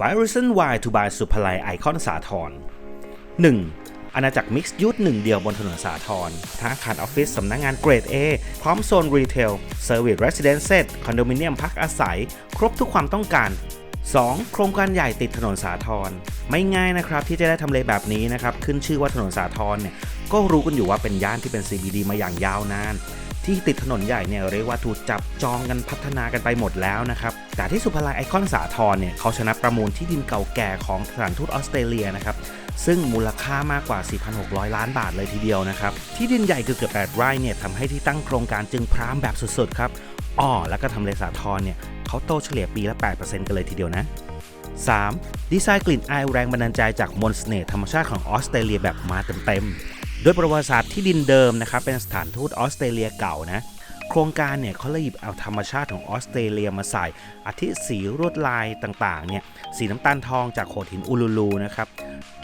5 Reason Why to Buy สุภาลัยไอคอนสาทร 1. อาณาจักรมิกซ์ยูทหนึ่งเดียวบนถนนสาทรทั้งอาคารออฟฟิศสำนักงงานเกรด A พร้อมโซนรีเทลเซอร์วิสเรสซิเดนเซตคอนโดมิเนียมพักอาศัย ครบทุกความต้องการ 2. โครงการใหญ่ติดถนนสาทรไม่ง่ายนะครับที่จะได้ทำเลแบบนี้นะครับขึ้นชื่อว่าถนนสาทรเนี่ยก็รู้กันอยู่ว่าเป็นย่านที่เป็น CBD มาอย่างยาวนาน ที่ติดถนนใหญ่เนี่ยเรียกว่าถูกจับจองกันพัฒนากันไปหมดแล้วนะครับ แต่ที่สุภาลัยไอคอนสาทรเนี่ยเขาชนะประมูลที่ดินเก่าแก่ของสถานทูตออสเตรเลียนะครับซึ่งมูลค่ามากกว่า 4,600 ล้านบาทเลยทีเดียวนะครับ ที่ดินใหญ่เกือบ8ไร่เนี่ยทำให้ที่ตั้งโครงการจึงพร้ามแบบสุดๆครับอ้อแล้วก็ทำเลสาทรเนี่ยเขาโตเฉลี่ยปีละ 8%กันเลยทีเดียวนะ 3. ดีไซน์กลิ่นอายแรงบันดาลใจจากมนต์เสน่ห์ธรรมชาติของออสเตรเลียแบบมาเต็มๆ โดยประวัติศาสตร์ที่ดินเดิมนะครับเป็นสถานทูตออสเตรเลียเก่านะโครงการเนี่ยเขาเลยหยิบเอาธรรมชาติของออสเตรเลียมาใส่อาทิสีลวดลายต่างๆเนี่ยสีน้ำตาลทองจากโขดหินอูลูลูนะครับ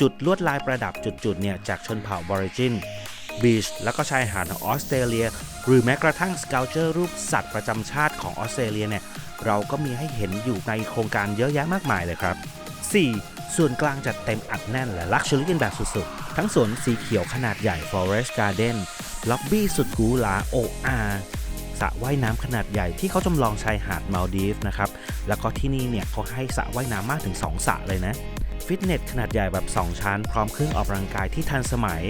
จุดลวดลายประดับจุดๆเนี่ยจากชนเผ่าบอริจินบีชแล้วก็ชายหาดของออสเตรเลีย หรือแม้กระทั่งสเกลเจอร์รูปสัตว์ประจำชาติของออสเตรเลียเนี่ยเราก็มีให้เห็นอยู่ในโครงการเยอะแยะมากมายเลยครับ 4. ส่วนกลางจัดเต็มอัดแน่นและลักชัวรี่กันแบบสุดๆ ทั้งสวนสีเขียวขนาดใหญ่ Forest Garden ล็อบบี้สุดหรูหราโออาสระว่ายน้ำขนาดใหญ่ที่เขาจำลองชายหาดมาลดีฟนะครับ แล้วก็ที่นี่เนี่ยเขาให้สระว่ายน้ำมากถึง 2สระเลยนะ ฟิตเนสขนาดใหญ่แบบ 2 ชั้น พร้อมเครื่องออกกำลังกายที่ทันสมัย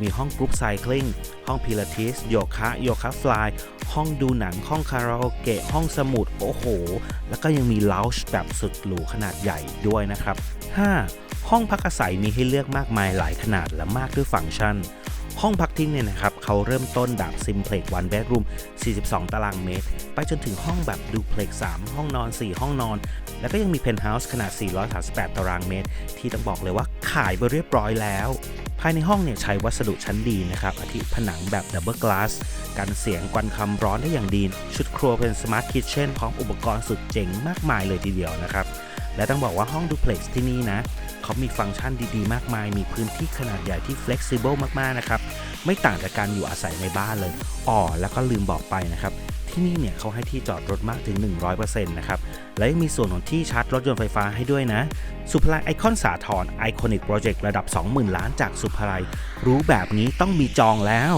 มีห้องกรุ๊ปไซคลิงห้องพิลาทิส โยคะ โยคะฟลาย ห้องดูหนัง ห้องคาราโอเกะ ห้องสมุด โอ้โห แล้วก็ยังมีล o ช g e แบบสุดหรูขนาดใหญ่ด้วยนะครับ 5. ห้องพักอาศัยมีให้เลือกมากมายหลายขนาดและมากด้วยฟังก์ชัน ห้องพักทิ้งเนี่ยนะครับเขาเริ่มต้นแบบ Simplex One Bedroom 42 ตารางเมตร ไปจนถึงห้องแบบ Duplex 3ห้องนอน 4 ห้องนอน แล้วก็ยังมี Penthouse ขนาด 438 ตารางเมตร ที่ต้องบอกเลยว่าขายไปเรียบร้อยแล้วภายในห้องเนี่ยใช้วัสดุชั้นดีนะครับ อาทิผนังแบบ Double Glass กันเสียงกวันคำร้อนได้อย่างดี ชุดครัวเป็น Smart Kitchen พร้อมอุปกรณ์สุดเจ๋งมากมายเลยทีเดียวนะครับ และต้องบอกว่าห้อง Duplex ที่นี่นะเขามีฟังก์ชันดีๆ มากมาย มีพื้นที่ขนาดใหญ่ที่ flexible มากๆนะครับ ไม่ต่างจากการอยู่อาศัยในบ้านเลยอ๋อแล้วก็ลืมบอกไปนะครับ ที่นี่เนี่ยเขาให้ที่จอดรถมากถึง 100%นะครับ และยังมีส่วนของที่ชาร์จรถยนต์ไฟฟ้าให้ด้วยนะ สุภลัยไอคอนสาทรไอคอนิกโปรเจกต์ระดับ 20,000 ล้านจากสุภลัย รู้แบบนี้ต้องมีจองแล้ว